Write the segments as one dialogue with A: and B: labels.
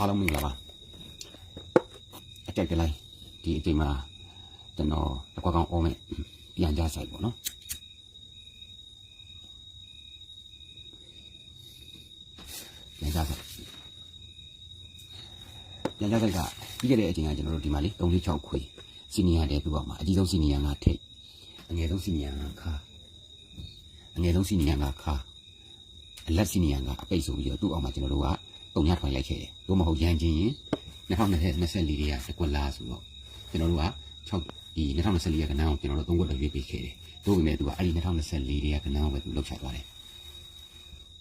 A: အားလုံးမင်္ဂလာပါအကြိုက်ကြလိုက်ဒီအချိန်မှာကျွန်တော်တစ်ခွက်ကောင်းအောမယ်ပြန်ကြဆိုင်ပေါ့နော်ပြန်ကြဆိုင်ပြန်ကြဆိုင်ကပြီးခဲ့တဲ့အချိန်ကကျွန်တော်တို့ဒီမှာလေ3 4 6ခွေစီနီယာတဲ့ပြပါမှာအကြီးဆုံးစီနီယာကထိတ်အငယ်ဆုံးစီနီယာကခါအငယ်ဆုံးစီနီယာကခါအလက်စီနီယာကအပိတ်ဆိုပြီးတော့သူ့အောက်မှာကျွန်တော်တို့က တုံညထွင်လိုက်ခဲ့တယ်တို့မဟုတ်ရန်ချင်းရင်2024 24လေးတွေကကွက်လာဆိုတော့ကျွန်တော်တို့က6ဒီ2024ရကနန်းကိုကျွန်တော်တို့သုံးခွက်ပဲရွေးပေးခဲ့တယ်တို့ပေမဲ့သူကအဲ့ဒီ2024လေးတွေကနန်းကိုပဲသူလောက်ချသွားတယ်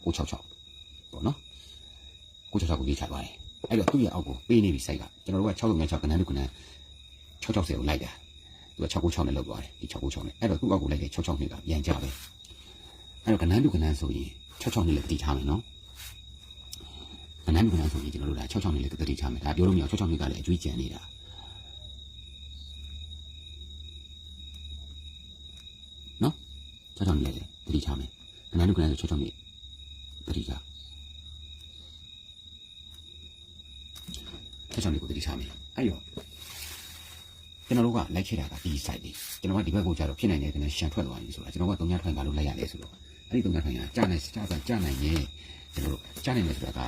A: 666ပေါ့နော်666ကိုရွေးချသွားတယ်အဲ့တော့သူ့ရဲ့အောက်ကိုပေးနေပြီစိုက်ကကျွန်တော်တို့က636ကနန်းတို့ကနန်း660ကိုလိုက်တာသူက696နဲ့လောက်သွားတယ်ဒီ696နဲ့အဲ့တော့သူ့အောက်ကိုလိုက်တယ်662ကပြန်ကြပဲအဲ့တော့ကနန်းတို့ကနန်းဆိုရင်66နဲ့လည်းတည်ထားမယ်နော် အနမ်းကနန်းဆိုရင်ကျွန်တော်တို့ဒါ66နှစ်လေးတတိချမယ်ဒါပြောလို့မရ66နှစ်ကလည်းအကျွေးကြံနေတာနော်66နှစ်လေးတတိချမယ်အနမ်းကနန်းဆို66နှစ်တတိချ66နှစ်ကိုတတိချမယ်အဲ့ရောကျွန်တော်တို့ကလိုက်ခဲ့တာကဒီ site လေးကျွန်တော်ကဒီဘက်ကိုကြာတော့ဖြစ်နိုင်တယ်ကနန်းရှန်ထွက်သွားပြီဆိုတာကျွန်တော်ကတုံညာထွင်ပါလို့လိုက်ရတယ်ဆိုတော့အဲ့ဒီတုံညာထွင်ကကြာနိုင်ကြာကြာကြာနိုင်ရဲ့ကျွန်တော်တို့ကြာနိုင်တယ်ဆိုတာက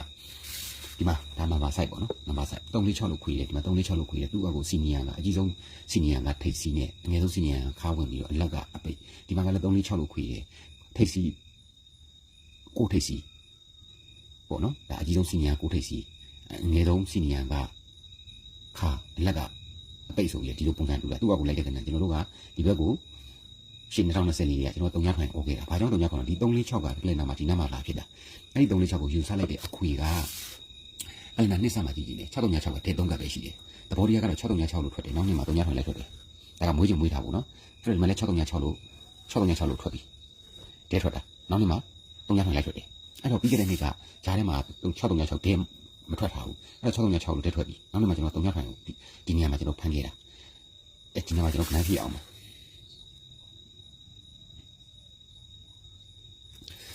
A: ဒီမှာဒါမှပါ site ပေါ့နော်နံပါတ် site 346လို့ခွေတယ်ဒီမှာ346လို့ခွေတယ်သူ့အကူစီနီယံကအကြီးဆုံးစီနီယံကထိတ်စီနဲ့အငယ်ဆုံးစီနီယံကခါဝင်ပြီးတော့အလက်ကအပိတ်ဒီမှာကလည်း346လို့ခွေတယ်ထိတ်စီကိုထိတ်စီပေါ့နော်ဒါအကြီးဆုံးစီနီယံကိုထိတ်စီအငယ်ဆုံးစီနီယံကခါအလက်ကအပိတ်ဆိုပြီးဒီလိုပုံစံတူတာသူ့အကူလိုက်တဲ့ကနေကျွန်တော်တို့ကဒီဘက်ကိုရှင်း2024လေးကကျွန်တော်3ညထိုင် okay တာဘာကြောင့်3ညခေါ်တော့ဒီ346ကဒီလေနာမှာဒီနားမှာလာဖြစ်တာအဲ့ဒီ346ကိုယူဆလိုက်တဲ့အခွေက အဲ့ဒါနှစ်ဆမှကြည့်ကြည့်လေ636ကတဲ3ကပဲရှိတယ်သဘောတရားကတော့636လို့ထွက်တယ်နောက်နေ့မှာ3ညထွင်လိုက်ထွက်တယ်ဒါကမွေးချင်မွေးထားဘူးနော်အဲ့ဒီမှာလည်း636လို့636လို့ထွက်ပြီတဲထွက်တာနောက်နေ့မှာ3ညထွင်လိုက်ထွက်တယ်အဲ့တော့ပြီးခဲ့တဲ့နေ့ကဂျားထဲမှာ636တဲမထွက်ထားဘူးအဲ့တော့636လို့တဲထွက်ပြီနောက်နေ့မှာကျွန်တော်3ညထွင်ကိုဒီနေရာမှာကျွန်တော်ဖန်ခဲ့တာအဲ့ဒီနေရာမှာကျွန်တော်ခဏပြည့်အောင်ပါ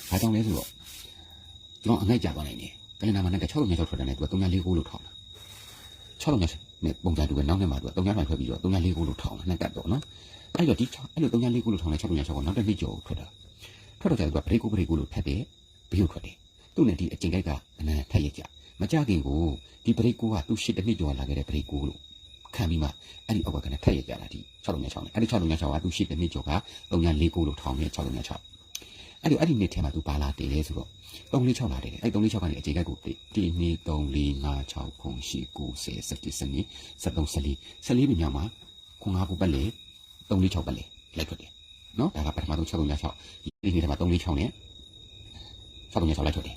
A: ဘာကြောင့်လဲဆိုတော့ကျွန်တော်အငိုက်ကြပါနိုင်တယ် ကလင်နာမှာနဲ့6လုံး6ထွက်တယ်နဲ့သူက349လို့ထောင်းတာ6လုံး6နဲ့ပုံစံတူပဲနောက်နေ့မှာသူက3ထွက်ပြီးတော့349လို့ထောင်းတာနဲ့ကတ်တော့နော်အဲ့တော့ဒီအဲ့လို349လို့ထောင်းတဲ့6လုံး6ကနောက်တစ်နှစ်ကျော်ထွက်တာထွက်တော့ကျသူကဘရိတ်ကိုဘရိတ်ကိုလို့ထက်တယ်ဘီကိုထွက်တယ်သူ့နဲ့ဒီအကျင်ကိုက်ကအနည်းထက်ရကြမကြခင်ကိုဒီဘရိတ်ကိုကသူ့ရှစ်တစ်နှစ်ကျော်လာခဲ့တဲ့ဘရိတ်ကိုလို့ခံပြီးမှအဲ့ဒီအောက်ကကနဲ့ထက်ရကြတာဒီ6လုံး6နဲ့အဲ့ဒီ6လုံး6ကသူ့ရှစ်တစ်နှစ်ကျော်က349လို့ထောင်းတဲ့6လုံး6 အဲ့ဒီအဲ့ဒီနှစ်ထဲမှာသူပါလာတယ်လေဆိုတော့346လာတယ်အဲ့346ကနေအခြေကက်ကို1 2 3 4 5 6 9 10 9 10 11 12 13 14 14ပြမြောက်မှာခွန်ငါးခုပတ်လေ346ပတ်လေလိုက်ထွက်တယ်နော်ဒါကပထမဆုံး636ဒီနေ့ထဲမှာ346နဲ့636လိုက်ထွက်တယ်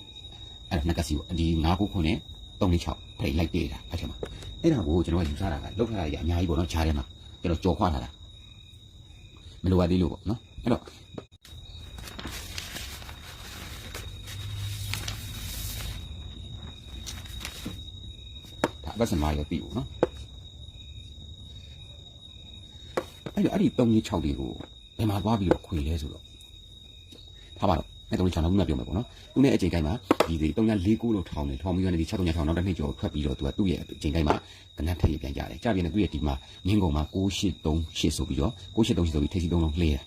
A: အဲ့ဒါနှစ်ကစီကိုဒီ9ခုခုနဲ့346ဖိတ်လိုက်ပေးတာအဲ့ထဲမှာအဲ့ဒါကိုကျွန်တော်ကယူဆတာကလောက်ထားတာကြီးအများကြီးပေါ့နော်ခြားထဲမှာကျွန်တော်ကြော်ခွာထားတာမလိုအပ်သေးလို့ပေါ့နော်အဲ့တော့ အပတ်စံမရပြီဘူးနော်အဲ့တော့အဲ့ဒီ3 6တွေကိုဘယ်မှာသွားပြီးတော့ခွေလဲဆိုတော့ထားပါတော့အဲ့3 6နောက်မှပြောမယ်ပေါ့နော်သူနဲ့အချိန်တိုင်းမှာဒီဒီ3 4 9လို့ထောင်းတယ်ထောင်းပြီးတော့ဒီ6 3 6နောက်တစ်နှစ်ကျော်ထွက်ပြီးတော့သူကသူ့ရဲ့အချိန်တိုင်းမှာကနတ်ထည့်ပြန်ကြတယ်ကြပြန်တယ်သူ့ရဲ့ဒီမှာငင်းကုန်မှာ6 8 3 8ဆိုပြီးတော့6 8 3 8ဆိုပြီးထိပ်စီ3လုံးလှဲတာ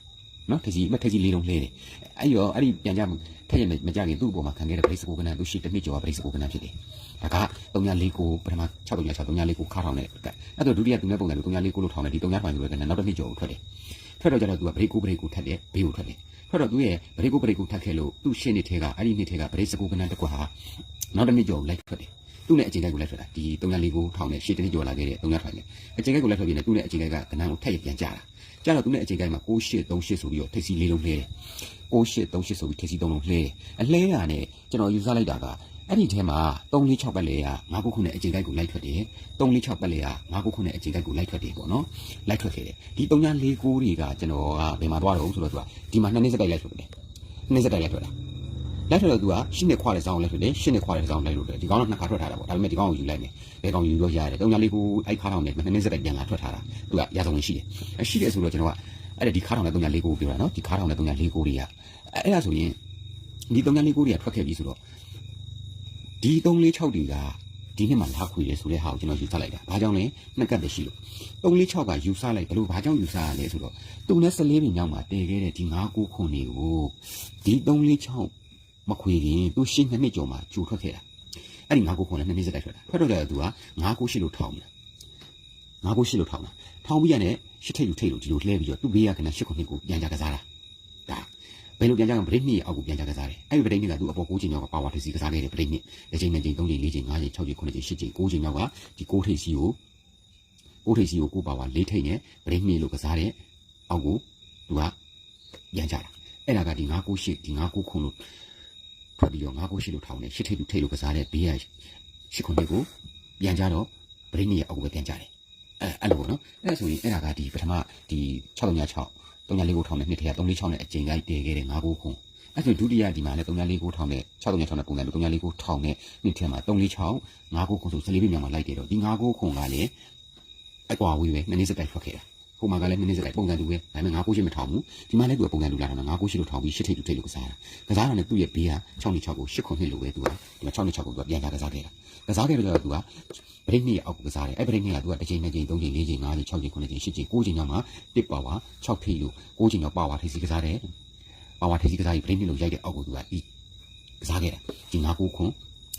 A: နော်ထိပ်စီမထိပ်စီ4လုံးလှဲတယ်အဲ့ရောအဲ့ဒီပြန်ကြထည့်ရမကြခင်သူ့အပေါ်မှာခံခဲ့တဲ့ဗရိတ်စကိုကနန်သူရှိတစ်နှစ်ကျော်ကဗရိတ်စကိုကနန်ဖြစ်တယ် ဒါက349ပထမ6 3 6 349ခါထောင်တဲ့ကအဲ့တော့ဒုတိယသူနဲ့ပုံစံလို့349လို့ထောင်တယ်ဒီ3ပိုင်းဆိုတော့ကနောက်တစ်နှစ်ကျော်ကိုထွက်တယ်ထွက်တော့ကျတော့သူကဗရိတ်ကိုဗရိတ်ကိုထက်တယ်ဘေးကိုထွက်တယ်ထွက်တော့သူရဲ့ဗရိတ်ကိုဗရိတ်ကိုထက်ခဲ့လို့သူ့ရှင်းနှစ်ထဲကအဲ့ဒီနှစ်ထဲကဗရိတ်စကူကနန်တစ်ကွက်ဟာနောက်တစ်နှစ်ကျော်ကိုလိုက်ထွက်တယ်သူ့နဲ့အချိန်ကိုလိုက်ထွက်တာဒီ349ထောင်နဲ့ရှင်းတစ်နှစ်ကျော်လာခဲ့တဲ့3ထိုင်နဲ့အချိန်ကိုလိုက်ထွက်ပြီးနေသူ့နဲ့အချိန်ကကနန်ကိုထက်ရပြန်ကြတာကြတော့သူနဲ့အချိန်ကိုမှာ6838ဆိုပြီးတော့ထိပ်စီလေးလုံးလှဲတယ်6838ဆိုပြီးထိပ်စီ3လုံးလှဲတယ်အလှဲရနဲ့ကျွန်တော်ယူဆလိုက်တာက အဲ့ဒီထဲမှာ346ပတ်လေက9ခုခုနဲ့အချိန်ကိုက်ကိုလိုက်ထွက်တယ်346ပတ်လေက9ခုခုနဲ့အချိန်ကိုက်ကိုလိုက်ထွက်တယ်ပေါ့နော်လိုက်ထွက်ခဲ့တယ်ဒီ349တွေကကျွန်တော်ကဘယ်မှာသွားတော့ဆိုတော့သူကဒီမှာနှစ်နှစ်စက်တိုက်လိုက်ထွက်တယ်နှစ်စက်တိုက်လိုက်ထွက်တာလိုက်ထွက်တော့သူကရှင်းနေခွာတဲ့စောင်းလိုက်ထွက်တယ်ရှင်းနေခွာတဲ့စောင်းလိုက်လို့တယ်ဒီကောင်ကနှစ်ခါထွက်ထားတာပေါ့ဒါပေမဲ့ဒီကောင်ကိုယူလိုက်မယ်ဘယ်ကောင်ယူလို့ရတယ်349အဲ့ခါထောင်နဲ့နှစ်နှစ်စက်တိုက်ပြန်လာထွက်ထားတာသူကရာဇဝင်ရှိတယ်အရှိတယ်ဆိုတော့ကျွန်တော်ကအဲ့ဒါဒီခါထောင်နဲ့349ကိုပြောတာနော်ဒီခါထောင်နဲ့349တွေကအဲ့ဒါဆိုရင်ဒီ349တွေကထွက်ခဲ့ပြီဆိုတော့ ဒီ346တွေကဒီဒီနှစ်မှာလာခွေတယ်ဆိုတဲ့ဟာကိုကျွန်တော်ယူဆလိုက်တာဘာကြောင့်လဲနှစ်ကတ်တည်းရှိလို့3 4 6ကယူဆလိုက်ဘလို့ဘာကြောင့်ယူဆရလဲဆိုတော့သူနဲ့14ပြင်မြောက်မှာတည်ခဲ့တဲ့ဒီ9 9ခွန်တွေကိုဒီ3 4 6မခွေခင်သူရှင်းနှစ်နှစ်ကျော်မှာဂျူထွက်ခဲ့တာအဲ့ဒီ9 9ခွန်လည်းနှစ်နှစ်စတိုက်ထွက်တာထွက်တော့တယ်သူက9 9ရှိလို့ထောင်းတယ်9 9ရှိလို့ထောင်းတာထောင်းပြီးရတဲ့ရှစ်ထိတ်လူထိတ်လို့ဒီလိုလှဲပြီးတော့သူ့ဘေးကကနရှစ်ခွန်နှစ်ကိုပြန်ကြကစားတာဒါ ဘယ်လိုပြန်ကြကပရိနိအောက်ကိုပြန်ကြကစားတယ်အဲ့ဒီပရိနိကသူ့အပေါ်6ချိန်မြောက်ကပါဝါတစ်စီးကစားခဲ့တယ်ပရိနိတစ်ချိန်နှစ်ချိန်သုံးချိန်လေးချိန်ငါးချိန်၆ချိန်၇ချိန်၈ချိန်9ချိန်မြောက်ကဒီ6ထိပ်စီကို6ထိပ်စီကိုကိုပါဝါ၄ထိပ်နဲ့ပရိနိလို့ကစားတဲ့အောက်ကိုသူကပြန်ကြတာအဲ့ဒါကဒီ9 9 8ဒီ9 9ခုလို့ထွက်ပြီးတော့9 9 8လို့ထောင်းနေ8ထိပ်လူထိပ်လို့ကစားတဲ့ဘေးက8ခုတွေကိုပြန်ကြတော့ပရိနိရဲ့အောက်ကိုပြန်ကြတယ်အဲအဲ့လိုပေါ့နော်အဲ့ဒါဆိုရင်အဲ့ဒါကဒီပထမဒီ6 6 394900နဲ့နှစ်ထက်346နဲ့အကြိမ်လိုက်တည်ခဲ့တဲ့9ခုအဲ့ဆိုဒုတိယဒီမှာလည်း394900နဲ့6360နဲ့ပုံစံလို394900နဲ့နှစ်ထက်မှာ346 9ခုဆို14ပြည့်မြောက်မှာလိုက်တယ်တော့ဒီ9ခုကလည်းအကွာဝေးပဲနည်းနည်းစက်တိုက်ထွက်ခဲ့တာ ဟိုမှာကလည်းနည်းနည်းစတိုက်ပုံစံတူပဲဒါပေမဲ့59ရှိမထောင်းဘူးဒီမှာလည်းသူကပုံစံတူလာတာ59ရှိလို့ထောင်းပြီး8ထိပ်တူထိပ်လို့ကစားတာကစားတာနဲ့သူ့ရဲ့ဘေးက626ကို8ခုနှစ်လို့ပဲသူကဒီမှာ626ကိုသူကပြန်ကြကစားခဲ့တာကစားခဲ့တော့သူကဗရိတ်နှစ်ရဲ့အောက်ကစားတယ်အဲ့ဗရိတ်နှစ်ကသူကတစ်ချိန်နှစ်ချိန်သုံးချိန်လေးချိန်ငါးချိန်၆ချိန်ခုနှစ်ချိန်ရှစ်ချိန်ကိုးချိန်နောက်မှာတစ်ပါဝါ6ထိပ်လို့ကိုးချိန်နောက်ပါဝါထိပ်စီကစားတယ်ပါဝါထိပ်စီကစားပြီးဗရိတ်နှစ်လို့ရိုက်တဲ့အောက်ကိုသူကပြီးကစားခဲ့တယ်ဒီငါးကိုးခွန်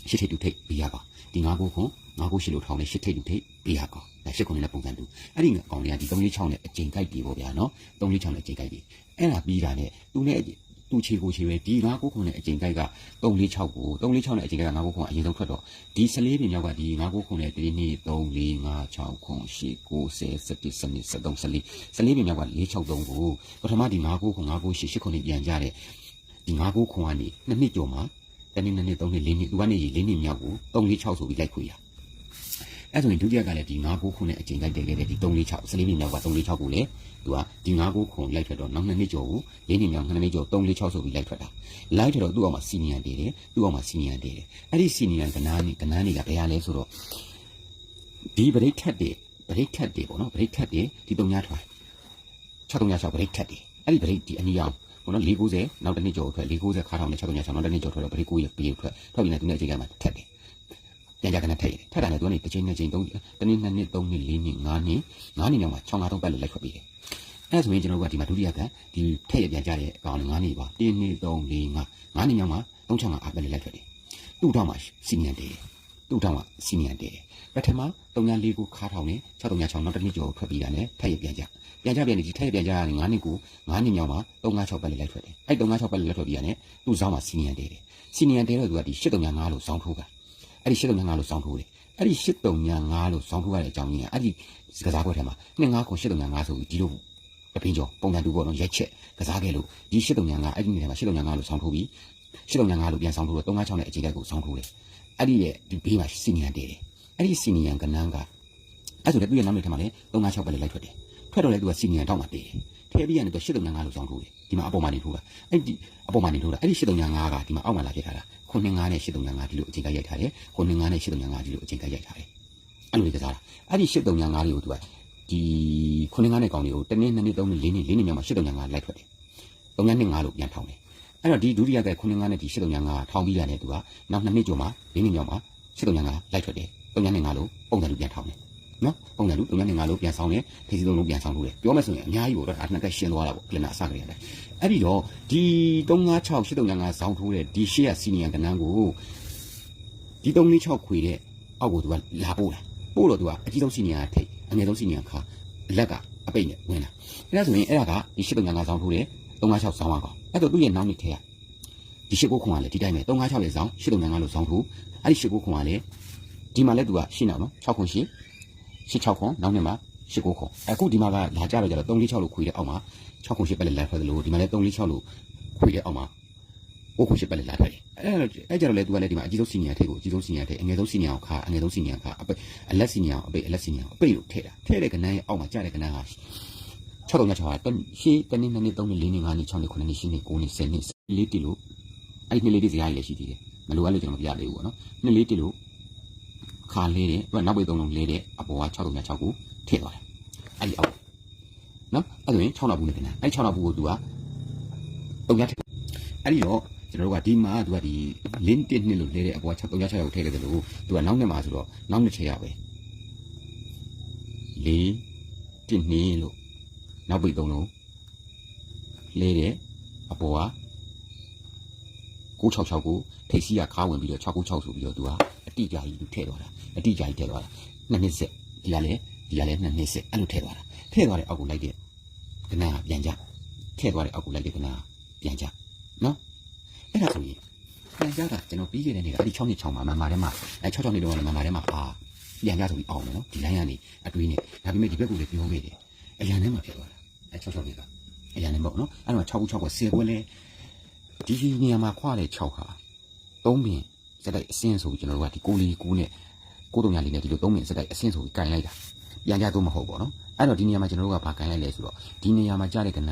A: ရှစ်ထိပ်တူထိပ်ပြီးရပါဒီငါးကိုးခွန် ငါးကိုးရှစ်လို့ထောင်းတဲ့ရှစ်ထိပ်တူထိပ်ပြီးရပါဒါရှစ်ခုနှစ်နဲ့ပုံစံတူအဲ့ဒီအကောင်လေးကဒီ346နဲ့အချိန်ကြိုက်ပြီးပေါ့ဗျာနော်346နဲ့အချိန်ကြိုက်ပြီးအဲ့ဒါပြီးတာနဲ့သူနဲ့သူချေကိုချေပဲဒီငါးကိုးခွန်နဲ့အချိန်ကြိုက်က346ကို346နဲ့အချိန်ကြိုက်ကငါးကိုးခွန်အရင်ဆုံးထွက်တော့ဒီ14ပြင်မြောက်ကဒီ9ခုခုနဲ့ဒီနေ့3 4 5 6ခု8 9 10 11 12 13 14 14ပြင်မြောက်က463ကိုပထမဒီ9ခုခု9ခု8 8ခုနဲ့ပြန်ကြတဲ့ဒီ9ခုခုကနေနှစ်နှစ်ကျော်မှာတနေ့နှစ်နှစ်3နှစ်4နှစ်သူကနေ4နှစ်မြောက်ကို3 4 6ဆိုပြီးလိုက်ခွေရ အဲ့ဆိုရင်ဒုတိယကလည်းဒီ9ခုခုနဲ့အချိန်လိုက်တယ်ခဲ့တဲ့ဒီ3 4 6 14ပြင်မြောက်က3 4 6ကိုလည်းသူကဒီ9ခုခုလိုက်ထွက်တော့နောက်နှစ်နှစ်ကျော်ကို4နှစ်မြောက်2နှစ်ကျော်3 4 6ဆိုပြီးလိုက်ထွက်တာလိုက်ထွက်တော့သူ့အောင်မှာစီနီယံတည်တယ်သူ့အောင်မှာစီနီယံတည်တယ်အဲ့ဒီစီနီယံကနားနေကနားနေကဘယ်ဟာလဲဆိုတော့ဒီဗရိတ်ထက်တယ်ဗရိတ်ထက်တယ်ပေါ့နော်ဗရိတ်ထက်တယ်ဒီတုံညာထွား636ဗရိတ်ထက်တယ်အဲ့ဒီဗရိတ်ဒီအနီအောင်ပေါ့နော်490နောက်တစ်နှစ်ကျော်ထွက်490ခါထောင်နဲ့636နောက်တစ်နှစ်ကျော်ထွက်တော့ဗရိတ်9ရပြေထွက်ထွက်ပြီးနေသူနဲ့အချိန်ကမှထက်တယ် ပြန်ကြကနေထက်ရတယ်ထက်တာနဲ့သူကနေတစ်ချိန်နှစ်ချိန်သုံးတစ်နေ့နှစ်နှစ်သုံးနှစ်လေးနှစ်ငါးနှစ်ငါးနှစ်မြောက်မှာ6 5 3ပတ်လို့လိုက်ထွက်ပြီးတယ်အဲ့ဒါဆိုရင်ကျွန်တော်တို့ကဒီမှာဒုတိယကဒီထက်ရပြန်ကြတဲ့အကောင်ငါးနှစ်ပါ1 2 3 4 5 5နှစ်မြောက်မှာ365အားပဲလိုက်ထွက်တယ်သူ့ထောင်မှာစီနီယံတယ်သူ့ထောင်မှာစီနီယံတယ်ပထမ304ကိုခါထောင်နဲ့636နောက်တစ်နှစ်ကျော်ထွက်ပြီးတာနဲ့ထက်ရပြန်ကြပြန်ကြပြန်ဒီထက်ရပြန်ကြရတယ်9နှစ်ကို9နှစ်မြောက်မှာ356ပတ်လေးလိုက်ထွက်တယ်အဲ့356ပတ်လေးလိုက်ထွက်ပြီးရတယ်သူ့ဇောင်းမှာစီနီယံတဲတယ်စီနီယံတဲတော့သူကဒီ8355လို့ဇောင်းထိုးတာ အဲ့ဒီ8355လို့ဇောင်းထိုးတယ်အဲ့ဒီ8355လို့ဇောင်းထိုးရတဲ့အကြောင်းရင်းကအဲ့ဒီကစားပွဲထဲမှာ25ခု8355ဆိုပြီးဒီလိုတပင်းကျော်ပုံစံတူပေါ့နော်ရိုက်ချက်ကစားခဲ့လို့ဒီ8355အဲ့ဒီနေရာမှာ8355လို့ဇောင်းထိုးပြီး8355လို့ပြန်ဇောင်းထိုးတော့356နဲ့အချိန်ကိုဇောင်းထိုးတယ်အဲ့ဒီရဲ့ဒီဘေးမှာစီနီယံတဲတယ်အဲ့ဒီစီနီယံကနန်းကအဲ့ဆိုလည်းသူ့ရဲ့နာမည်ထဲမှာလည်း356ပဲလိုက်ထွက်တယ်ထွက်တော့လည်းသူကစီနီယံတောက်မှတည်တယ် ထည့်ပြီးရတယ်သူ8355လို့ကြောင်းထိုးတယ်ဒီမှာအပေါ်မှာနေထိုးတာအဲ့ဒီအပေါ်မှာနေထိုးတာအဲ့ဒီ8355ကဒီမှာအောက်မှာလာပြထားတာ95နဲ့8355ဒီလိုအချိန်ကရိုက်ထားတယ်95နဲ့8355ဒီလိုအချိန်ကရိုက်ထားတယ်အဲ့လိုလေးကစားတာအဲ့ဒီ8355လေးကိုသူကဒီ95နဲ့ကောင်လေးကိုတနေ့နှစ်နေ့သုံးနေ့လေးနေ့လေးနေ့မြောက်မှာ8355လိုက်ထွက်တယ်3နှစ်5လို့ပြန်ထောင်းတယ်အဲ့တော့ဒီဒုတိယက95နဲ့ဒီ8355ထောင်းပြီးရတယ်သူကနောက်နှစ်နှစ်ကျော်မှာလေးနှစ်မြောက်မှာ8355လိုက်ထွက်တယ်ပုံညာနဲ့ငါလို့ပုံစံလူပြန်ထောင်းတယ် နော်ပုံစံလူပုံညာနဲ့ငါလို့ပြန်ဆောင်တယ်ထေစီသုံးလုံးပြန်ဆောင်လို့တယ်ပြောမယ်ဆိုရင်အများကြီးပေါ့ဒါနှစ်တက်ရှင်းသွားတာပေါ့ကလနာအစကလေးရတယ်အဲ့ဒီတော့ဒီ356 8355ဇောင်းထိုးတဲ့ဒီရှေ့ကစီနီယံကနန်းကိုဒီ346ခွေတဲ့အောက်ကိုသူကလာပို့တာပို့တော့သူကအကြီးဆုံးစီနီယံကထိတ်အငယ်ဆုံးစီနီယံခါအလက်ကအပိတ်နဲ့ဝင်လာအဲ့ဒါဆိုရင်အဲ့ဒါကဒီ8355ဇောင်းထိုးတဲ့356ဇောင်းပါကောအဲ့တော့သူ့ရဲ့နောက်နှစ်ထဲကဒီရှစ်ကိုခွန်ကလည်းဒီတိုင်းပဲ356ရဲ့ဇောင်း8355လို့ဇောင်းထိုးအဲ့ဒီရှစ်ကိုခွန်ကလည်းဒီမှာလည်းသူကရှင်းအောင်နော်6ခွန်ရှင်း ရှင်း6ခွန်နောက်နှစ်မှာရှင်း9ခွန်အခုဒီမှာကလာကြတော့ကြတော့3 4 6လို့ခွေတဲ့အောက်မှာ6ခွန်ရှင်းပဲလက်ထွက်တယ်လို့ဒီမှာလည်း3 4 6လို့ခွေတဲ့အောက်မှာ9ခွန်ရှင်းပဲလက်ထွက်တယ်အဲ့အဲ့ကြတော့လေသူကလည်းဒီမှာအကြီးဆုံးစီနီယာထိတ်ကိုအကြီးဆုံးစီနီယာထိတ်အငယ်ဆုံးစီနီယာကိုခါအငယ်ဆုံးစီနီယာခါအပိတ်အလက်စီနီယာကိုအပိတ်အလက်စီနီယာကိုအပိတ်လို့ထည့်တာထည့်တဲ့ကဏ္ဍရဲ့အောက်မှာကြားတဲ့ကဏ္ဍဟာ6တော့ည6ဟာတရှင်းတနည်းနည်း3နှစ်4နှစ်5နှစ်6နှစ်9နှစ်10နှစ်9နှစ်10နှစ်လေးတီလို့အဲ့ဒီနှစ်လေးတီစရာကြီးလည်းရှိသေးတယ်မလိုအပ်လို့ကျွန်တော်မပြသေးဘူးပေါ့နော်နှစ်လေးတီလို့ ခါလေးတယ်သူကနောက်ပိတ်သုံးလုံးလေးတဲ့အပေါ်က6လုံး6ကိုထည့်သွားတယ်အဲ့ဒီအောက်နော်အဲ့ဒါရင်6နောက်ဘူးနဲ့ပြန်အဲ့6နောက်ဘူးကိုသူကတုံရထည့်အဲ့ဒီတော့ကျွန်တော်တို့ကဒီမှာသူကဒီလင်းတစ်နှစ်လို့လဲတဲ့အပေါ်6 3 6ရောက်ထည့်လိုက်တယ်လို့သူကနောက်နှစ်မှာဆိုတော့နောက်နှစ်ချက်ရပဲလေးတစ်နှစ်လို့နောက်ပိတ်သုံးလုံးလဲတဲ့အပေါ်က966ကိုထိပ်စီးကခါဝင်ပြီးတော့696ဆိုပြီးတော့သူက အတိအကျကြီးသူထည့်သွားတာအတိအကျကြီးထည့်သွားတာနှစ်နှစ်ဆက်ဒီကလည်းဒီကလည်းနှစ်နှစ်ဆက်အဲ့လိုထည့်သွားတာထည့်သွားတဲ့အောက်ကိုလိုက်တဲ့ကနာပြန်ကြထည့်သွားတဲ့အောက်ကိုလိုက်တဲ့ကနာပြန်ကြနော်အဲ့ဒါဆိုရင်ပြန်ကြတာကျွန်တော်ပြီးခဲ့တဲ့နေ့ကအဲ့ဒီ6နှစ်6မှာမမာထဲမှာအဲ6 6နှစ်တော့မမာထဲမှာအာပြန်ကြဆိုပြီးအောင်တယ်နော်ဒီလိုင်းကနေအတွေးနဲ့ဒါပေမဲ့ဒီဘက်ကိုလည်းပြောခဲ့တယ်အရန်ထဲမှာဖြစ်သွားတာအဲ6 6နှစ်ကအရန်ထဲပေါ့နော်အဲ့တော့6 6က10ခွဲလဲဒီနေရာမှာခွာတဲ့6ဟာ3ပင် စက်တိုက်အစင်းဆိုပြီးကျွန်တော်တို့ကဒီကိုလီကိုနဲ့ကိုတုံညာလေးနဲ့ဒီလို3ပင်စက်တိုက်အစင်းဆိုပြီးကင်လိုက်တာပြန်ကြတော့မဟုတ်ပေါ့နော်အဲ့တော့ဒီနေရာမှာကျွန်တော်တို့ကဘာကင်လိုက်လဲဆိုတော့ဒီနေရာမှာကြားတဲ့ကဏ္ဍ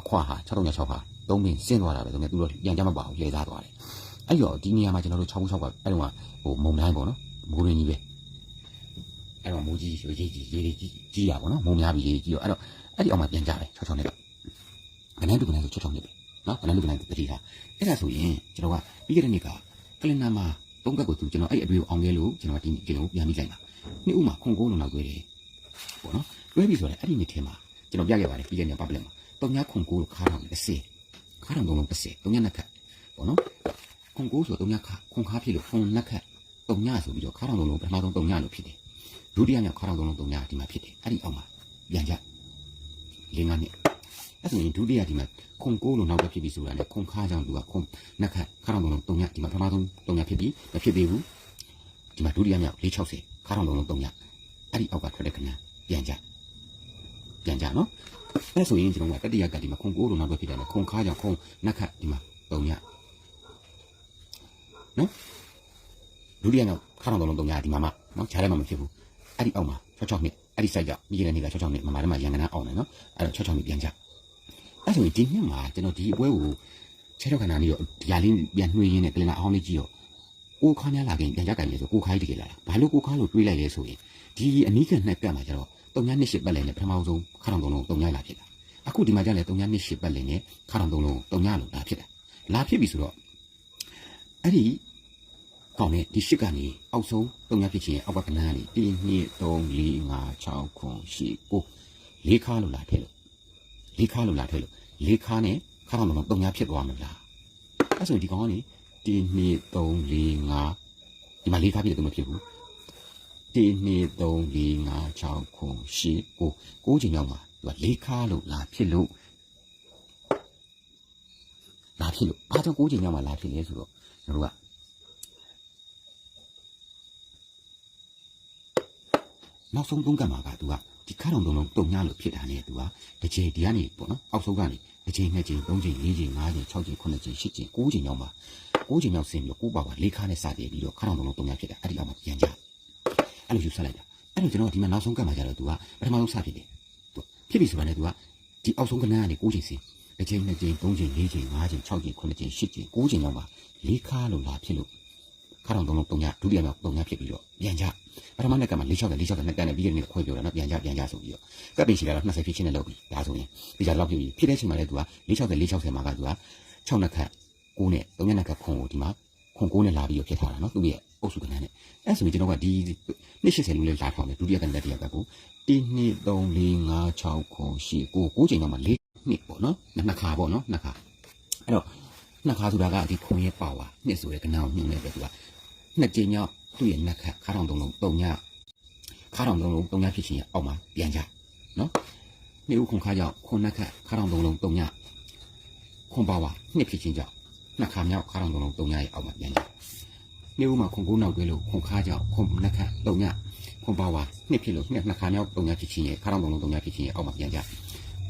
A: အခွာဟာ6 3 6ဟာ3ပင်ဆင်းသွားတာပဲဆိုတော့သူတို့ပြန်ကြမပါဘူးလဲသားသွားတယ်အဲ့တော့ဒီနေရာမှာကျွန်တော်တို့6 6ကအဲ့တော့ဟိုမုံတိုင်းပေါ့နော်မိုးရင်းကြီးပဲအဲ့တော့မိုးကြီးရေးကြီးရေးကြီးကြီးရပါတော့နော်မုံများပြီးရေးကြီးရောအဲ့တော့အဲ့ဒီအောက်မှာပြန်ကြတယ်6 6နဲ့ကကဏ္ဍတူကဏ္ဍဆို6 6နဲ့ပဲနော်ကဏ္ဍတူကဏ္ဍတတိထားအဲ့ဒါဆိုရင်ကျွန်တော်ကပြီးခဲ့တဲ့နေ့က ကလင်နာမှာသုံးဘက်ကိုသူကျွန်တော်အဲ့အတွေ့ကိုအောင်ခဲ့လို့ကျွန်တော်ဒီဒီလိုပြန်ပြီးလိုက်ပါနှစ်ဦးမှာခုံကိုးလုံးလောက်တွေ့တယ်ပေါ့နော်တွဲပြီဆိုတော့အဲ့ဒီနေ့ထဲမှာကျွန်တော်ပြခဲ့ပါတယ်ပြီးခဲ့တဲ့နေ့ပတ်ပလက်မှာတုံညာခုံကိုးလို့ခါတော့30ခါတော့လုံးလုံး30တုံညာနှစ်ခတ်ပေါ့နော်ခုံကိုးဆိုတုံညာခါခုံခါဖြစ်လို့ခုံနှစ်ခတ်တုံညာဆိုပြီးတော့ခါတော့လုံးလုံးပထမဆုံးတုံညာလို့ဖြစ်တယ်ဒုတိယမြောက်ခါတော့လုံးလုံးတုံညာဒီမှာဖြစ်တယ်အဲ့ဒီအောက်မှာပြန်ကြလေးငါနှစ် အဲ့ဆိုရင်ဒုတိယဒီမှာခုံကိုးလို့နောက်တစ်ဖြစ်ပြီဆိုတာလေခုံခါကြောင့်သူကခုံနှစ်ခတ်ခါတော့လုံးလုံးတုံညာဒီမှာပထမဆုံးတုံညာဖြစ်ပြီမဖြစ်သေးဘူးဒီမှာဒုတိယမြောက်460ခါတော့လုံးလုံးတုံညာအဲ့ဒီအောက်ကထွက်တဲ့ခဏပြန်ကြပြန်ကြနော်အဲ့ဆိုရင်ကျွန်တော်ကတတိယကဒီမှာခုံကိုးလို့နောက်တစ်ဖြစ်တယ်လေခုံခါကြောင့်ခုံနှစ်ခတ်ဒီမှာတုံညာနော်ဒုတိယမြောက်ခါတော့လုံးတုံညာဒီမှာမှနော်ခြားထဲမှာမဖြစ်ဘူးအဲ့ဒီအောက်မှာ66နှစ်အဲ့ဒီစိုက်ကြောင့်ပြီးခဲ့တဲ့နေ့က66နှစ်မမထဲမှာရန်ကနာအောင်တယ်နော်အဲ့တော့66နှစ်ပြန်ကြ အဲ့ဆိုရင်ဒီနှစ်မှာကျွန်တော်ဒီအပွဲကိုခြေထောက်ခန္ဓာလေးရောဒီဟာလေးပြန်နှွေးရင်းနဲ့ကလင်နာအောင်လေးကြည့်ရောကိုခါများလာခင်ပြန်ကြကြတယ်ဆိုကိုခိုင်းတကယ်လာတာဘာလို့ကိုခါလို့တွေးလိုက်လဲဆိုရင်ဒီအနီးကနှစ်ကတ်မှာကျတော့တုံညာနှစ်ရှစ်ပတ်လည်နဲ့ပထမဆုံးခါတော်သုံးလုံးတုံညာလာဖြစ်တာအခုဒီမှာကျလည်းတုံညာနှစ်ရှစ်ပတ်လည်နဲ့ခါတော်သုံးလုံးတုံညာလို့လာဖြစ်တာလာဖြစ်ပြီဆိုတော့အဲ့ဒီကောင်းနေဒီရှစ်ကနေအောက်ဆုံးတုံညာဖြစ်ခြင်းအောက်ကကနန်းကနေ1 2 3 4 5 6 9 10 9လေးခါလို့လာထည့်လို့ လေးခါလို့လာထည့်လို့လေးခါနဲ့ခါတော်သုံးလုံးတုံညာဖြစ်သွားမှာလားအဲ့ဆိုရင်ဒီကောင်ကနေ1 2 3 4 5ဒီမှာလေးခါဖြစ်တယ်တော့မဖြစ်ဘူး1 2 3 4 5 6 9 10 9 9ချိန်ရောက်မှာသူကလေးခါလို့လာဖြစ်လို့လာဖြစ်လို့ဘာကြောင့်9ချိန်ရောက်မှာလာဖြစ်လဲဆိုတော့ကျွန်တော်တို့ကနောက်ဆုံးသုံးကတ်မှာကသူက ဒီခါတော်လုံးလုံးတုံညလို့ဖြစ်တာနဲ့သူကတစ်ချိန်ဒီကနေပေါ့နော်အောက်ဆုံးကနေတစ်ချိန်နှစ်ချိန်သုံးချိန်လေးချိန်ငါးချိန်၆ချိန်၇ချိန်၈ချိန်၉ချိန်ရောက်မှာ၉ချိန်ရောက်ဆင်းပြီးတော့ကိုပါပါလေးခါနဲ့စတင်ပြီးတော့ခါတော်လုံးလုံးတုံညဖြစ်တာအဲ့ဒီအောင်မှာပြန်ကြအဲ့လိုယူဆက်လိုက်တာအဲ့လိုကျွန်တော်ကဒီမှာနောက်ဆုံးကတ်မှာကြတော့သူကပထမဆုံးစဖြစ်တယ်သူဖြစ်ပြီဆိုတာနဲ့သူကဒီအောက်ဆုံးကဏ္ဍကနေ၉ချိန်ဆင်းတစ်ချိန်နှစ်ချိန်သုံးချိန်လေးချိန်ငါးချိန်၆ချိန်၇ချိန်၈ချိန်၉ချိန်ရောက်မှာလေးခါလို့လာဖြစ်လို့ ခါတော့သုံးလုံးတုံညဒုတိယမြောက်တုံညဖြစ်ပြီးတော့ပြန်ကြပထမနဲ့ကတ်မှာ၄60 460နဲ့ကတ်နဲ့ပြီးရတဲ့ခွဲပြောတာနော်ပြန်ကြပြန်ကြဆိုပြီးတော့ကတ်ပင်ရှိလာတော့20ဖြစ်ချင်းနဲ့လုပ်ပြီးဒါဆိုရင်ဒီကြတော့ဖြစ်ပြီးဖြစ်တဲ့ချိန်မှာလည်း तू က460 460မှာက तू က6နှစ်ခတ်9နဲ့3နှစ်ခတ်ခွန်ကိုဒီမှာခွန်9နဲ့လာပြီးတော့ဖြစ်ထားတာနော်သူ့ရဲ့အုပ်စုကဏ္ဍနဲ့အဲ့ဆိုရင်ကျွန်တော်ကဒီ280လူလေးလာထောင်းတယ်ဒုတိယကဏ္ဍတတိယကတ်ကို1 2 3 4 5 6 9 10 9 9ချိန်တော့မှ4နှစ်ပေါ့နော်နှစ်ခါပေါ့နော်နှစ်ခါအဲ့တော့နှစ်ခါဆိုတာကဒီခွန်ရဲ့ပါဝါနှစ်ဆိုတဲ့ကဏ္ဍကိုညှိနေတယ်သူက နှစ်ချိန်မြောက်သူ့ရဲ့နှစ်ခါခါတောင်သုံးလုံးတုံညခါတောင်သုံးလုံးတုံညဖြစ်ချင်းရဲ့အောက်မှာပြန်ကြနော်နှစ်ဦးခွန်ခါကြောင့်ခွန်နှစ်ခါခါတောင်သုံးလုံးတုံညခွန်ပါဝါနှစ်ဖြစ်ချင်းကြောင့်နှစ်ခါမြောက်ခါတောင်သုံးလုံးတုံညရဲ့အောက်မှာပြန်ကြနှစ်ဦးမှာခွန်ကိုးနောက်တွဲလို့ခွန်ခါကြောင့်ခွန်နှစ်ခါတုံညခွန်ပါဝါနှစ်ဖြစ်လို့နှစ်နှစ်ခါမြောက်တုံညဖြစ်ချင်းရဲ့ခါတောင်သုံးလုံးတုံညဖြစ်ချင်းရဲ့အောက်မှာပြန်ကြ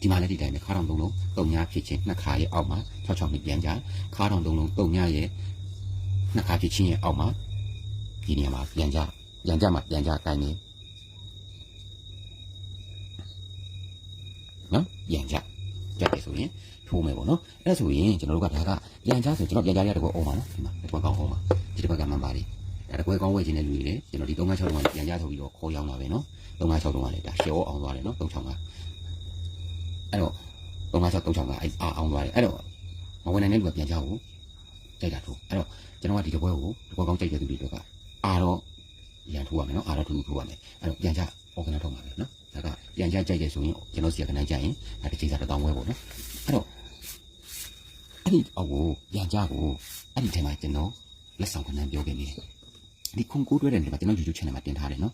A: ဒီမှာလည်းဒီတိုင်းပဲခါတောင်သုံးလုံးတုံညာဖြစ်ချင်းနှစ်ခါရဲ့အောက်မှာ66နှစ်ပြန်ကြခါတောင်သုံးလုံးတုံညာရဲ့နှစ်ခါဖြစ်ချင်းရဲ့အောက်မှာ ဒီနေရာမှာပြန်ကြပြန်ကြမှာပြန်ကြကိုင်းနေနော်ပြန်ကြကြတယ်ဆိုရင်ထိုးမယ်ပေါ့နော်အဲ့ဒါဆိုရင်ကျွန်တော်တို့ကဒါကပြန်ကြဆိုကျွန်တော်ပြန်ကြရတဲ့ကောအောင်ပါနော်ဒီမှာဒီဘက်ကောင်းအောင်ပါဒီဘက်ကမှန်ပါလေအဲ့ဒါကွဲကောင်းဝဲခြင်းတဲ့လူတွေလေကျွန်တော်ဒီ356တုံးကပြန်ကြဆိုပြီးတော့ခေါ်ရောက်လာပဲနော်356တုံးကလည်းဒါရှော့အောင်သွားတယ်နော်365အဲ့တော့356 356ကအဲ့အာအောင်သွားတယ်အဲ့တော့မဝင်နိုင်တဲ့လူကပြန်ကြဘူးကြိုက်တာထိုးအဲ့တော့ကျွန်တော်ကဒီတပွဲကိုတပွဲကောင်းကြိုက်တဲ့သူတွေတော့က အာတော့ရန်ထိုးရမယ်နော်အာတော့ထိုးထိုးရမယ်အဲ့တော့ပြန်ကြ organize ထုတ်ပါမယ်နော်ဒါကပြန်ကြကြိုက်တယ်ဆိုရင်ကျွန်တော်စီကခဏကြရင်အဲ့ဒီချိန်စားတစ်တောင်းဝဲပေါ့နော်အဲ့တော့အဲ့ဒီအောက်ကိုပြန်ကြကိုအဲ့ဒီထဲမှာကျွန်တော်လက်ဆောင်ခဏပြောခဲ့နေတယ်ဒီခွန်ကိုတွဲတဲ့နေရာမှာကျွန်တော် YouTube channel မှာတင်ထားတယ်နော်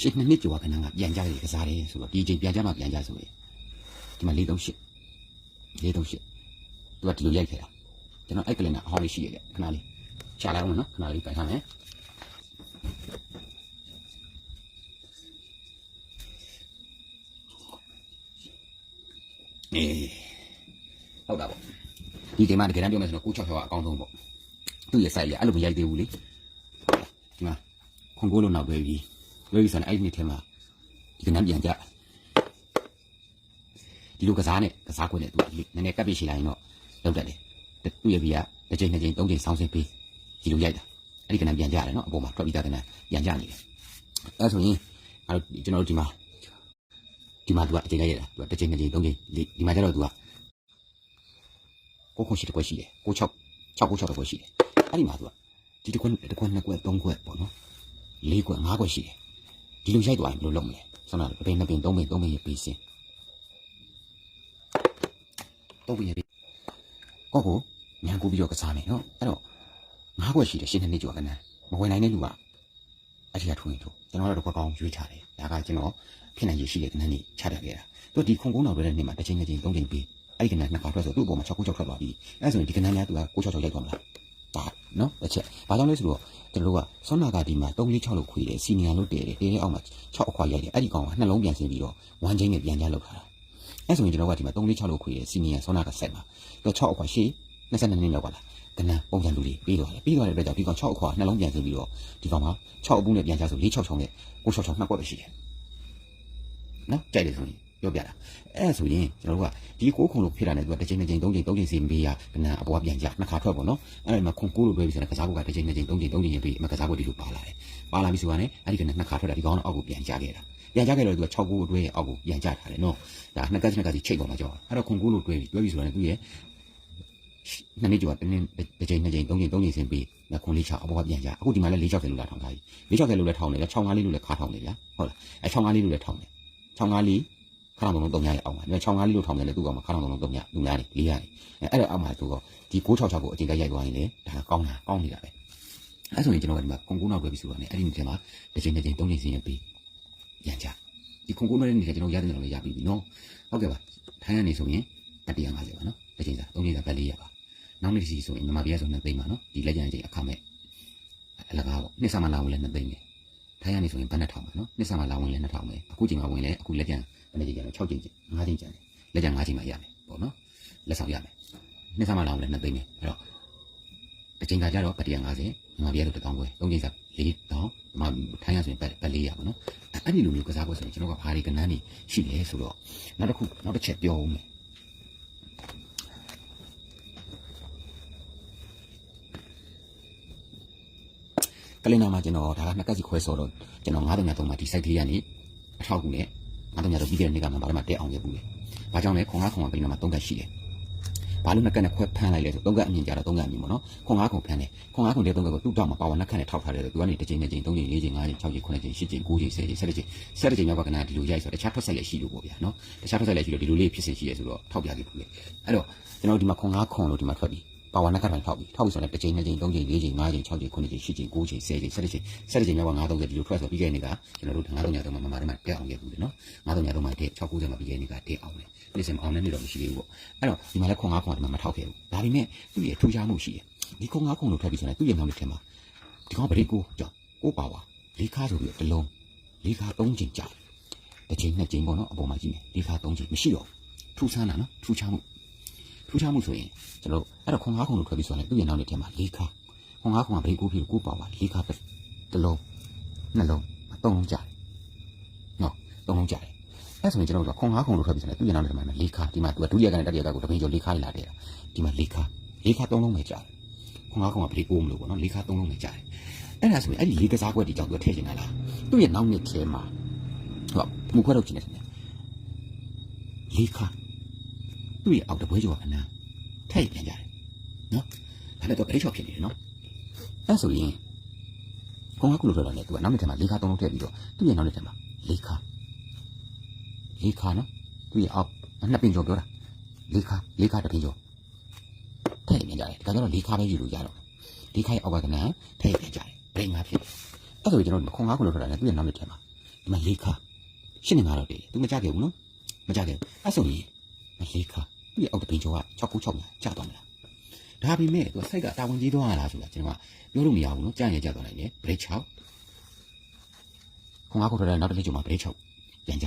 A: ရှစ်နှစ်နှစ်ကျော်ခဏကပြန်ကြရကစားတယ်ဆိုတော့ဒီချိန်ပြန်ကြမှာပြန်ကြဆိုရင်ဒီမှာ438 438သူကဒီလိုရိုက်ခဲ့တာကျွန်တော်အဲ့ကလေးနဲ့အဟောင်းလေးရှိရတယ်ခဏလေးရှာလိုက်အောင်နော်ခဏလေးပြန်ထားမယ် အေးဟုတ်တာပေါ့ဒီချိန်မှာတကယ်တမ်းပြောမယ်ဆိုတော့ကို6 6ကအကောင်းဆုံးပေါ့သူ့ရဲ့ site ရအဲ့လိုမရိုက်သေးဘူးလေဒီမှာခွန်ကိုလို့နောက်ပဲပြီးလွေးပြီးဆိုရင်အဲ့ဒီနေ့ထဲမှာဒီကနန်းပြန်ကြဒီလိုကစားနဲ့ကစားခွင့်နဲ့သူကနည်းနည်းကပ်ပြီးရှိလိုက်ရင်တော့လောက်တတ်တယ်သူ့ရဲ့ဘီကတစ်ချိန်နှစ်ချိန်သုံးချိန်ဆောင်းစင်းပေးဒီလိုရိုက်တာအဲ့ဒီကနန်းပြန်ကြရတယ်နော်အပေါ်မှာထွက်ပြီးသားကနန်းပြန်ကြနေတယ်အဲ့ဆိုရင်အဲ့ကျွန်တော်တို့ဒီမှာ ဒီမှာ तू ကအချိန်လိုက်ရတာ तू ကတစ်ချိန်တစ်ချိန်သုံးချိန်လေးဒီမှာကျတော့ तू ကကိုခုရှိတစ်ခွက်ရှိတယ်ကို6 6ကို6တစ်ခွက်ရှိတယ်အဲ့ဒီမှာ तू ကဒီတစ်ခွက်တစ်ခွက်နှစ်ခွက်သုံးခွက်ပေါ့နော်လေးခွက်ငါးခွက်ရှိတယ်ဒီလိုရိုက်သွားရင်ဘယ်လိုလုပ်မလဲဆောင်းတာပင်နှစ်ပင်သုံးပင်သုံးပင်ရပေးစင်းသုံးပင်ရပေးကိုကိုညံကူပြီးတော့ကစားမယ်နော်အဲ့တော့ငါးခွက်ရှိတယ်ရှင်းနှစ်နှစ်ကျော်ကနန်းမဝင်နိုင်တဲ့လူကအထက်ကထွင်ထို့ကျွန်တော်တို့တစ်ခွက်ကောင်းရွေးချတယ်ဒါကကျွန်တော် ဖြစ်နိုင်ရရှိတဲ့ကဏ္ဍนี่ချတတ်ခဲ့တာသူဒီခုံကုန်းတော်တွေနဲ့မှာတစ်ချိန်တစ်ချိန်သုံးချိန်ပြီးအဲ့ဒီကဏ္ဍနှစ်ခါထွက်ဆိုသူ့အပေါ်မှာ6ခု6ထွက်သွားပြီအဲ့ဆိုရင်ဒီကဏ္ဍများသူက6 6 6ရိုက်သွားမလားပါနော်တစ်ချက်ဘာကြောင့်လဲဆိုတော့ကျွန်တော်တို့ကဆွမ်းနာကဒီမှာ3 4 6လို့ခွေတယ်စီနီယာလို့တည်တယ်တဲတဲ့အောက်မှာ6အခွာရိုက်တယ်အဲ့ဒီကောင်ကနှလုံးပြန်ဆင်းပြီးတော့ဝမ်းချင်းနဲ့ပြန်ကြလောက်ထားတာအဲ့ဆိုရင်ကျွန်တော်ကဒီမှာ3 4 6လို့ခွေတယ်စီနီယာဆွမ်းနာကဆက်မှာသူ6အခွာရှေ့22နှစ်လောက်ပါလားကဏ္ဍပုံစံလူလေးပြီးသွားတယ်ပြီးသွားတဲ့အတွက်ကြောင့်ဒီကောင်6အခွာနှလုံးပြန်ဆင်းပြီးတော့ဒီကောင်မှာ6အပူနဲ့ပြန်ကြဆို4 6 6နဲ့9 6 6နှစ်ကွက်ပဲရှိတယ် နော်ကြိုက်တယ်ဆိုရင်ပြောပြတာအဲ့ဒါဆိုရင်ကျွန်တော်တို့ကဒီကိုးခုံလို့ဖြစ်တာနဲ့သူကတစ်ချိန်တစ်ချိန်သုံးချိန်သုံးချိန်စီမေးရကနန်းအပေါ်ကပြန်ကြနှစ်ခါထွက်ပေါ့နော်အဲ့ဒါမှာခုံကိုးလို့ပြောပြီးဆိုတော့ကစားဖို့ကတစ်ချိန်တစ်ချိန်သုံးချိန်သုံးချိန်ပြီးအမကစားဖို့ဒီလိုပါလာတယ်ပါလာပြီဆိုတော့အဲ့ဒီကနန်းနှစ်ခါထွက်တာဒီကောင်တော့အောက်ကိုပြန်ကြခဲ့တာပြန်ကြခဲ့တော့သူက6ကိုးအတွဲအောက်ကိုပြန်ကြထားတယ်နော်ဒါနှစ်ကစနှစ်ကစီချိတ်ပေါ်မှာကြောက်အဲ့တော့ခုံကိုးလို့တွဲပြီးတွဲပြီးဆိုတော့သူရဲ့နှစ်နှစ်ကျော်တင်းတစ်ချိန်နှစ်ချိန်သုံးချိန်သုံးချိန်စင်ပြီးငါခွန်လေးချအပေါ်ကပြန်ကြအခုဒီမှာလည်း၄60လို့လာထောင်ထားပြီ၄60လို့လည်းထောင်တယ်6 5လေးလို့လည်းခါထောင်တယ်ဗျာဟုတ်လားအဲ6 5လေးလို့လည်းထောင်တယ် 6 5လေးခါတော်လုံး3ညရဲ့အောက်မှာဒီ6 5လေးလို့ထောင်တယ်လေသူ့ကောင်မှာခါတော်လုံး3ညလူများနေ400နေအဲအဲ့တော့အောက်မှာသူကဒီ666ကိုအချိန်တက်ရိုက်သွားရင်လေဒါကောင်းတာကောင်းနေတာပဲအဲ့ဆိုရင်ကျွန်တော်ကဒီမှာကွန်ကုန်းနောက်ပဲပြီးဆိုတာねအဲ့ဒီနေရာမှာတစ်ချိန်တစ်ချိန်သုံးချိန်စီရင်ပြီးရန်ကြဒီကွန်ကုန်းနဲ့နေကျွန်တော်ရတဲ့ကျွန်တော်လည်းရပြီးပြီနော်ဟုတ်ကဲ့ပါထိုင်းကနေဆိုရင်150ပါနော်တစ်ချိန်စားသုံးချိန်စားပဲ400ပါနောက်နေ့စီဆိုရင်မြန်မာပြည်ဆို2သိန်းပါနော်ဒီလက်ကျန်ချိန်အခမဲ့အလကားပေါ့နှစ်ဆမှလာဝင်လည်း2သိန်းပဲ ထိုင်းကနေဆိုရင်ဘယ်နဲ့ထောင်ပါနော်နှစ်ဆမှလာဝင်လည်း2000ပဲအခုချိန်မှာဝင်လည်းအခုလက်ကျန်ဘယ်နှကြိမ်ကျန်လဲ6ကြိမ်ကျန်5ကြိမ်ကျန်တယ်လက်ကျန်5ကြိမ်မှရမယ်ပေါ့နော်လက်ဆောင်ရမယ်နှစ်ဆမှလောင်းလည်း2သိန်းပဲအဲ့တော့တစ်ကြိမ်ကကြတော့ပတ်150မြန်မာပြည်ကတော့1000ခွဲ3ကြိမ်စား4000ဒီမှာထိုင်းရဆိုရင်ပတ်ပတ်400ပါနော်အဲ့ဒီလိုမျိုးကစားဖို့ဆိုရင်ကျွန်တော်ကဘာတွေကဏ္ဍနေရှိတယ်ဆိုတော့နောက်တစ်ခုနောက်တစ်ချက်ပြောဦးမယ် ကလင်နာမှာကျွန်တော်ဒါကနှစ်ကက်စီခွဲစောတော့ကျွန်တော်9300မှာဒီ site လေးကနေအထောက်အကူနဲ့ငါတို့ညတော့ပြီးခဲ့တဲ့နေ့ကမှဘာမှတက်အောင်ရဘူးလေ။ဘာကြောင့်လဲခွန်ငါခွန်ကပြင်မှာ၃ကတ်ရှိတယ်။ဘာလို့နှစ်ကတ်နဲ့ခွဲဖမ်းလိုက်လဲဆို၃ကတ်အမြင်ကြတော့၃ကတ်အမြင်ပေါ့နော်။ခွန်ငါခွန်ဖမ်းတယ်။ခွန်ငါခွန်တဲ့၃ကတ်ကိုသူ့တောက်မှာပါဝါနှစ်ခတ်နဲ့ထောက်ထားတယ်ဆိုသူကနေတစ်ချိန်တစ်ချိန်၃ချိန်၄ချိန်၅ချိန်၆ချိန်9ချိန်10ချိန်9ချိန်10ချိန်11ချိန်11ချိန်မြောက်ကကနာဒီလိုရိုက်ဆိုတော့တခြားထွက်ဆိုင်လည်းရှိလို့ပေါ့ဗျာနော်။တခြားထွက်ဆိုင်လည်းရှိလို့ဒီလိုလေးဖြစ်စဉ်ရှိရဲဆိုတော့ထောက်ပြခဲ့ဘူးလေ။အဲ့တော့ကျွန်တော်ဒီမှာခွန်ငါခွန်လို့ဒီမှာထွက်ပြီး ပါဝါနှစ်ခတ်ပိုင်းထောက်ပြီးထောက်ပြီးဆိုတော့တစ်ချိန်နှစ်ချိန်သုံးချိန်လေးချိန်ငါးချိန်၆ချိန်9ချိန်10ချိန်9ချိန်10ချိန်11ချိန်11ချိန်မြောက်က930ဒီလိုထွက်ဆိုပြီးခဲ့တဲ့နေ့ကကျွန်တော်တို့930တော့မှမမတွေမှာတက်အောင်ခဲ့ဘူးလေနော်930တော့မှတက်690မှာပြီးခဲ့တဲ့နေ့ကတက်အောင်လေနေ့စဉ်အောင်တဲ့နေ့တော့မရှိသေးဘူးပေါ့အဲ့တော့ဒီမှာလည်းခွန်9ခွန်ဒီမှာမထောက်ခဲ့ဘူးဒါပေမဲ့သူ့ရဲ့ထူးခြားမှုရှိတယ်ဒီခွန်9ခွန်လို့ထွက်ပြီးဆိုရင်သူ့ရဲ့နောက်တစ်ထက်မှာဒီကောင်ဗရိတ်ကိုကြောင့်ကိုပါဝါလေးခါဆိုပြီးတလုံးလေးခါ3ချိန်ကြာတစ်ချိန်နှစ်ချိန်ပေါ့နော်အပေါ်မှာကြည့်မယ်လေးခါ3ချိန်မရှိတော့ထူးဆန်းတာနော်ထူးခြားမှု ထူးခြားမှုဆိုရင်ကျွန်တော်အဲ့တော့ခွန်ငါးခုံလို့ထွက်ပြီးဆိုရင်သူ့ရဲ့နောက်နေ့ထဲမှာ၄ခါခွန်ငါးခုံကဘယ်ကိုဖြစ်ကိုပါပါ၄ခါတစ်လုံးနှလုံးသုံးလုံးကြာတယ်နော်သုံးလုံးကြာတယ်အဲ့ဆိုရင်ကျွန်တော်တို့ခွန်ငါးခုံလို့ထွက်ပြီးဆိုရင်သူ့ရဲ့နောက်နေ့ထဲမှာ၄ခါဒီမှာသူကဒုတိယကနေတတိယကကိုတပင်းကျော်၄ခါလာတဲ့ဒီမှာ၄ခါ၄ခါသုံးလုံးပဲကြာတယ်ခွန်ငါးခုံကဘယ်ကိုမလို့ပေါ့နော်၄ခါသုံးလုံးပဲကြာတယ်အဲ့ဒါဆိုရင်အဲ့ဒီ၄ကစားကွက်ဒီကြောင့်သူထည့်ချင်တာလားသူ့ရဲ့နောက်နေ့ထဲမှာဟုတ်မူခွက်တော့ချင်တယ်၄ခါ သူ့ရဲ့အောက်တပွဲကျော်ကနန်းထိုက်ပြန်ကြတယ်နော်ဒါဒါနဲ့တော့ဗရိတ်ချောက်ဖြစ်နေတယ်နော်အဲ့ဆိုရင်ခုံကခုလို့ထွက်တာလေသူကနောက်တစ်ထပ်မှာလေးခါသုံးလုံးထည့်ပြီးတော့သူ့ရဲ့နောက်တစ်ထပ်မှာလေးခါလေးခါနော်သူ့ရဲ့အောက်နှစ်ပင်ကျော်ပြောတာလေးခါလေးခါတစ်ပင်ကျော်ထည့်နေကြတယ်ဒါကြတော့လေးခါပဲယူလို့ရတော့လေးခါရဲ့အောက်ကကနန်းထည့်နေကြတယ်ဗရိတ်ငါဖြစ်အဲ့ဆိုရင်ကျွန်တော်ခုံကခုလို့ထွက်တာလေသူ့ရဲ့နောက်တစ်ထပ်မှာဒီမှာလေးခါရှင်းနေမှာတော့တည်သူမကြခဲ့ဘူးနော်မကြခဲ့ဘူးအဲ့ဆိုရင်လေးခါ ပြီးအောက်တပင်ကျော်က696ညာကျသွားမလားဒါပေမဲ့သူစိုက်ကတာဝန်ကြီးသွားရလားဆိုတာကျွန်တော်ကပြောလို့မရဘူးနော်ကြာရင်ကြာသွားနိုင်တယ် break 6ခွန်ကားကိုထရတဲ့နောက်တစ်နေ့ကျော်မှာ break 6ပြန်ကြ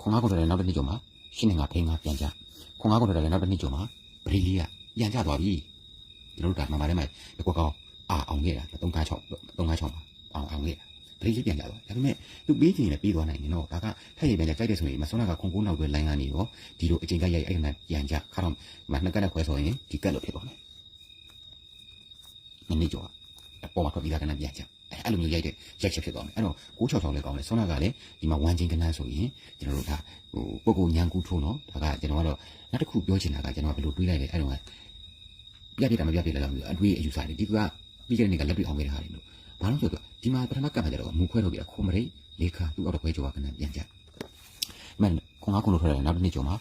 A: ခွန်ကားကိုထရတဲ့နောက်တစ်နေ့ကျော်မှာရှင်းနေငါဖိငါပြန်ကြခွန်ကားကိုထရတဲ့နောက်တစ်နေ့ကျော်မှာ brilliant ပြန်ကြသွားပြီကျွန်တော်တို့ဒါမှန်ပါတယ်မှာတကွက်ကောင်းအာအောင်ခဲ့တာ396 396ပါအောင်အောင်ခဲ့တာ ဗရိတ်လေးပြန်ရတော့ဒါပေမဲ့သူပေးချင်ရင်ပြီးသွားနိုင်တယ်နော်ဒါကထိုက်ရပြန်ကြကြိုက်တယ်ဆိုရင်မစွမ်းနာကခုံကုန်းနောက်တွဲလိုင်းကနေရောဒီလိုအချိန်ကြိုက်ရိုက်အဲ့ဒါပြန်ကြခါတော့မနှစ်ကက်နဲ့ခွဲဆိုရင်ဒီကက်လို့ဖြစ်သွားမယ်နည်းနည်းကြောအပေါ်မှာထွက်ပြီးသားကနပြန်ကြအဲ့လိုမျိုးရိုက်တဲ့ရိုက်ချက်ဖြစ်သွားမယ်အဲ့တော့966လည်းကောင်းတယ်ဆွမ်းနာကလည်းဒီမှာဝမ်းချင်းကနန်းဆိုရင်ကျွန်တော်တို့ကဟိုပုဂ္ဂိုလ်ညံကူးထိုးနော်ဒါကကျွန်တော်ကတော့နောက်တစ်ခုပြောချင်တာကကျွန်တော်ကဘယ်လိုတွေးလိုက်လဲအဲ့တော့ပြပြတာမပြပြလဲလားမသိဘူးအတွေးအယူဆတယ်ဒီကပြီးခဲ့တဲ့နေ့ကလက်တွေ့အောင်ခဲ့တဲ့ဟာတွေလို့ ဘာလို့ဆိုတော့ဒီမှာပထမကပ်မှာကျတော့မူခွဲထုတ်ပြီးခုံမရိတ်လေးခါသူ့အောက်တော့ခွဲကျော်ကနန်းပြန်ကြမန်ခုံကားခုံလို့ထွက်တယ်နောက်တစ်နေ့ကျော်မှာ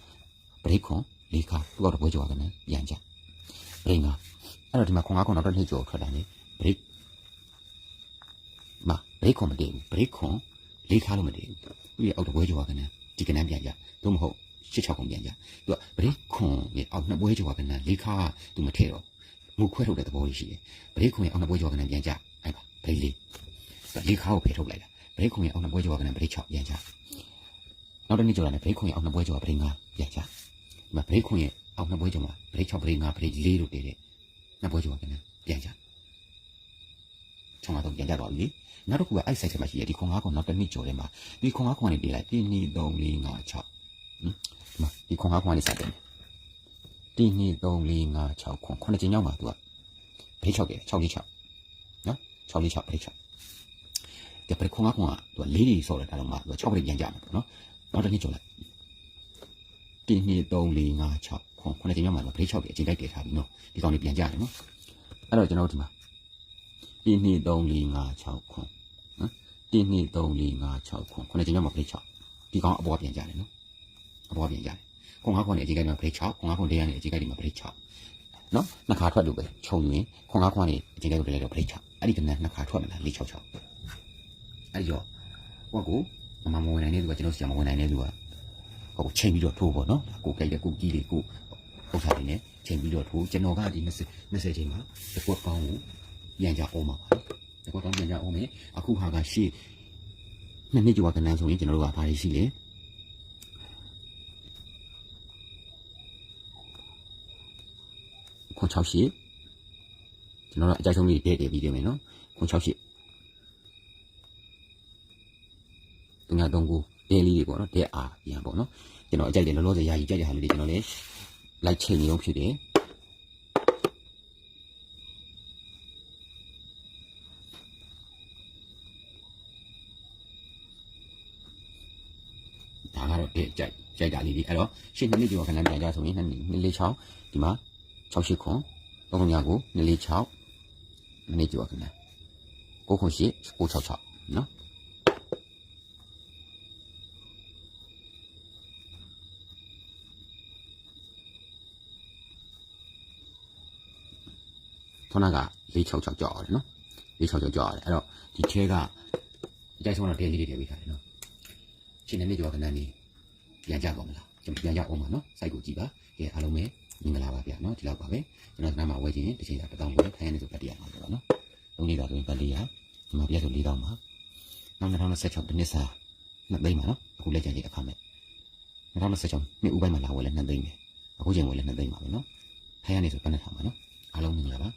A: ဘရိတ်ခွန်လေးခါသူ့အောက်တော့ခွဲကျော်ကနန်းပြန်ကြဘရိတ်ငါအဲ့တော့ဒီမှာခုံကားခုံနောက်တစ်နေ့ကျော်ထွက်တာနေ break မ break ခွန်မတည်ဘူး break ခွန်လေးခါလို့မတည်ဘူးသူရဲ့အောက်တပွဲကျော်ကနန်းဒီကနန်းပြန်ကြသို့မဟုတ်ရှစ်ချောက်ကုန်ပြန်ကြသူက break ခွန်ရဲ့အောက်နှစ်ပွဲကျော်ကနန်းလေးခါသူမထည့်တော့မူခွဲထုတ်တဲ့သဘောလေးရှိတယ် break ခွန်ရဲ့အောက်နှစ်ပွဲကျော်ကနန်းပြန်ကြ အဲ့ပါ break လေးလေးခါကိုဖယ်ထုတ်လိုက်တာ break ခွန်ရဲ့အောက်နှစ်ပွဲကျော်ကနန်း break 6ပြန်ကြနောက်တစ်နေ့ကျော်လာတယ် break ခွန်ရဲ့အောက်နှစ်ပွဲကျော်က break 5ပြန်ကြဒီမှာ break ခွန်ရဲ့အောက်နှစ်ပွဲကျော်မှာ break 6 break 5 break 4လို့တည်တဲ့နှစ်ပွဲကျော်ကနန်းပြန်ကြချုံတော့ပြန်ကြသွားပြီနောက်တစ်ခုကအဲ့ site ထဲမှာရှိရဒီခွန်၅ခွန်နောက်တစ်နှစ်ကျော်ထဲမှာဒီခွန်၅ခွန်ကနေပြေးလိုက်1 2 3 4 5 6ဟင်ဒီမှာဒီခွန်၅ခွန်ကနေစတယ်1 2 3 4 5 6ခွန်ခုနှစ်ချိန်ရောက်မှာသူကဖေး6တယ်6လေး6နော် 6လေး6ဖေး6ဒီပရိခွန်၅ခွန်ကသူကလေးတွေဆော့တယ်ဒါတော့မှသူက6ပရိပြန်ကြမှာပေါ့နော်နောက်တစ်နှစ်ကျော်လိုက်1 2 3 4 5 6ခွန်ခုနှစ်ချိန်ရောက်မှာဖေး6တယ်အချိန်တိုက်တည်ထားပြီနော်ဒီကောင်တွေပြန်ကြတယ်နော်အဲ့တော့ကျွန်တော်တို့ဒီမှာ1 2 3 4 5 6ခွန်းနော်1 2 3 4 5 6ခွန်းခုနှစ်ချိန်ရောက်မှာ play 6ဒီကောင်အပေါ်ပြန်ကြတယ်နော်အပေါ်ပြန်ကြတယ်ခွန်၅ခွန်းနဲ့အချိန်ကိုက်မှာ play 6ခွန်၅ခွန်းတရားနဲ့အချိန်ကိုက်မှာ play 6နော်နှစ်ခါထွက်လို့ပဲခြုံရင်ခွန်၅ခွန်းနဲ့အချိန်ကိုက်ကိုလည်းတော့ play 6 အဲ့ဒီကနနှစ်ခါထွက်မလား4 6 6အဲ့ဒီတော့ဟိုကကိုမမမဝင်နိုင်တဲ့သူကကျွန်တော်ဆရာမဝင်နိုင်တဲ့သူကဟိုချိန်ပြီးတော့ထိုးပေါ့နော်ကိုကြိုက်တဲ့ကိုကြီးတွေကိုဥစ္စာတွေနဲ့ချိန်ပြီးတော့ထိုးကျွန်တော်ကဒီ20 20ချိန်မှာတစ်ခွက်ကောင်းကိုပြန်ကြအောင်ပါပါဒီကတော့ပြန်ကြအောင်မယ်အခုဟာကရှေ့နှစ်နှစ်ကျော်ကနန်းဆိုရင်ကျွန်တော်တို့ကဘာတွေရှိလဲခွန်6ရှိ ကျွန်တော်တို့အကြိုက်ဆုံးလေးတဲ့တယ်ပြီးတယ်မယ်နော်ခွန်6ရှိသူများသုံးခုတဲလေးတွေပေါ့နော်တဲအားပြန်ပေါ့နော်ကျွန်တော်အကြိုက်တယ်လောလောဆယ်ယာယီကြိုက်တဲ့ဟာလေးတွေကျွန်တော်လည်းလိုက်ချိန်နေအောင်ဖြစ်တယ်ဒါကတော့တဲ့ကြိုက်ကြိုက်တာလေးတွေအဲ့တော့ရှင်းနှစ်နှစ်ကျော်ခဏပြန်ကြဆိုရင်နှစ်နှစ်လေး6ဒီမှာ6ရှိခွန်3ခုညကိုနှစ်လေး6 နှစ်နှစ်ကျော်ခဏ9ခုရှိ966နော်ခေါင်းက466ကြောက်ရတယ်နော်466ကြောက်ရတယ်အဲ့တော့ဒီချဲကအကြိုက်ဆုံးတော့တဲလေးတွေထည့်ပေးထားတယ်နော်ရှင်နေနေကြောကနန်းနေပြန်ကြပါမလားကျွန်တော်ပြန်ကြအောင်ပါနော်စိုက်ကိုကြည့်ပါကဲအားလုံးပဲ မင်္ဂလာပါဗျာနော်ဒီလောက်ပါပဲကျွန်တော်ကနန်းမှာဝယ်ခြင်းတစ်ချိန်သာတစ်တောင်းပဲထိုင်ရနေဆိုပတ်တရမှာပေါ့နော်သုံးလေးတာဆိုရင်ပတ်လေးရဒီမှာပြတ်ဆို၄တောင်းပါနောက်2026တနစ်စာနှစ်သိန်းပါနော်အခုလက်ကျန်ကြီးအခါမဲ့2026နှစ်ဦးပိုင်းမှာလာဝယ်လဲနှစ်သိန်းပဲအခုချိန်ဝယ်လဲနှစ်သိန်းပါပဲနော်ထိုင်ရနေဆိုပတ်နေထားပါနော်အားလုံးမင်္ဂလာပါ